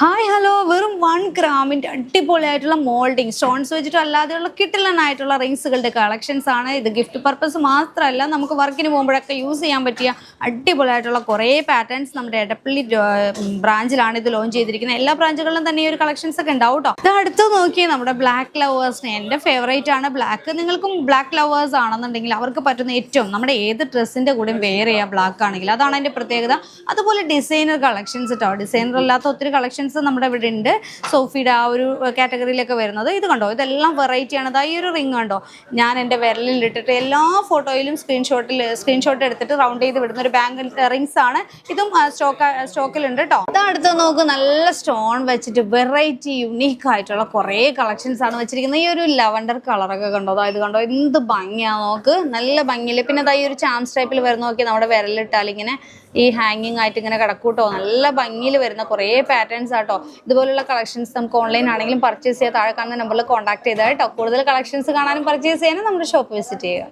Hi hello വെറും one ഗ്രാമിന്റെ അടിപൊളിയായിട്ടുള്ള മോൾഡിങ് സ്റ്റോൺസ് വെച്ചിട്ട് അല്ലാതെയുള്ള കിട്ടിലനായിട്ടുള്ള റിങ്സുകളുടെ കളക്ഷൻസ് ആണ്. ഇത് ഗിഫ്റ്റ് പർപ്പസ് മാത്രമല്ല നമുക്ക് വർക്കിന് പോകുമ്പോഴൊക്കെ യൂസ് ചെയ്യാൻ പറ്റിയ അടിപൊളിയായിട്ടുള്ള കുറേ പാറ്റേൺസ് നമ്മുടെ എടപ്പള്ളി ബ്രാഞ്ചിലാണ് ഇത് ലോഞ്ച് ചെയ്തിരിക്കുന്നത്. എല്ലാ ബ്രാഞ്ചുകളിലും തന്നെ ഈ ഒരു കളക്ഷൻസ് ഒക്കെ ഉണ്ടാവും കേട്ടോ. ഇത് അടുത്ത് നോക്കി നമ്മുടെ ബ്ലാക്ക് ലവേഴ്സിന് എന്റെ ഫേവറേറ്റ് ആണ്. ബ്ലാക്ക് നിങ്ങൾക്കും ബ്ലാക്ക് ലവേഴ്സ് ആണെന്നുണ്ടെങ്കിൽ അവർക്ക് പറ്റുന്ന ഏറ്റവും നമ്മുടെ ഏത് ഡ്രസ്സിന്റെ കൂടെയും വെയർ ചെയ്യാം ബ്ലാക്ക് ആണെങ്കിൽ അതാണ് അതിന്റെ പ്രത്യേകത. അതുപോലെ ഡിസൈനർ കളക്ഷൻസ് കേട്ടോ ഡിസൈനർ അല്ലാത്ത ഒത്തിരി കളക്ഷൻസ് നമ്മുടെ ഇവിടെ ഉണ്ട് സോഫിയുടെ ആ ഒരു കാറ്റഗറിയിലൊക്കെ വരുന്നത്. ഇത് കണ്ടോ? ഇതെല്ലാം വെറൈറ്റി ആണ്. ദാ ഈ ഒരു റിംഗ് കണ്ടോ? ഞാൻ എന്റെ വിരലിൽ ഇട്ടിട്ട് എല്ലാ ഫോട്ടോയിലും സ്ക്രീൻഷോട്ടിൽ സ്ക്രീൻഷോട്ട് എടുത്തിട്ട് റൗണ്ട് ചെയ്ത് വിടുന്ന ഒരു ബാങ്ക് റിങ്സ് ആണ്. ഇതും സ്റ്റോക്ക് സ്റ്റോക്കിലുണ്ട് കേട്ടോ ഇതാ അടുത്ത് നോക്ക്. നല്ല സ്റ്റോൺ വെച്ചിട്ട് വെറൈറ്റി യുണീക്ക് ആയിട്ടുള്ള കുറേ കളക്ഷൻസ് ആണ് വെച്ചിരിക്കുന്നത്. ഈ ഒരു ലവണ്ടർ കളറൊക്കെ കണ്ടോ? അതായത് കണ്ടോ? എന്ത് ഭംഗിയാ നോക്ക്. നല്ല ഭംഗിയിൽ. പിന്നെ അതായത് ഈ ഒരു ചാംസ് ടൈപ്പിൽ വരുന്ന നോക്കി നമ്മുടെ വിരലിട്ടാൽ ഇങ്ങനെ ഈ ഹാങ്ങിങ് ആയിട്ട് ഇങ്ങനെ കിടക്കൂട്ടോ. നല്ല ഭംഗിയിൽ വരുന്ന കുറേ പാറ്റേൺസ് ആട്ടോ ഇതുപോലുള്ള കളക്ഷൻസ് നമുക്ക് ഓൺലൈൻ ആണെങ്കിലും പർച്ചേസ് ചെയ്യാൻ താഴെ കാണുന്ന നമ്പറിൽ കോൺടാക്ട് ചെയ്താൽ കേട്ടോ. കൂടുതൽ കളക്ഷൻസ് കാണാനും പർച്ചേസ് ചെയ്യാനും നമ്മുടെ ഷോപ്പ് വിസിറ്റ് ചെയ്യുക.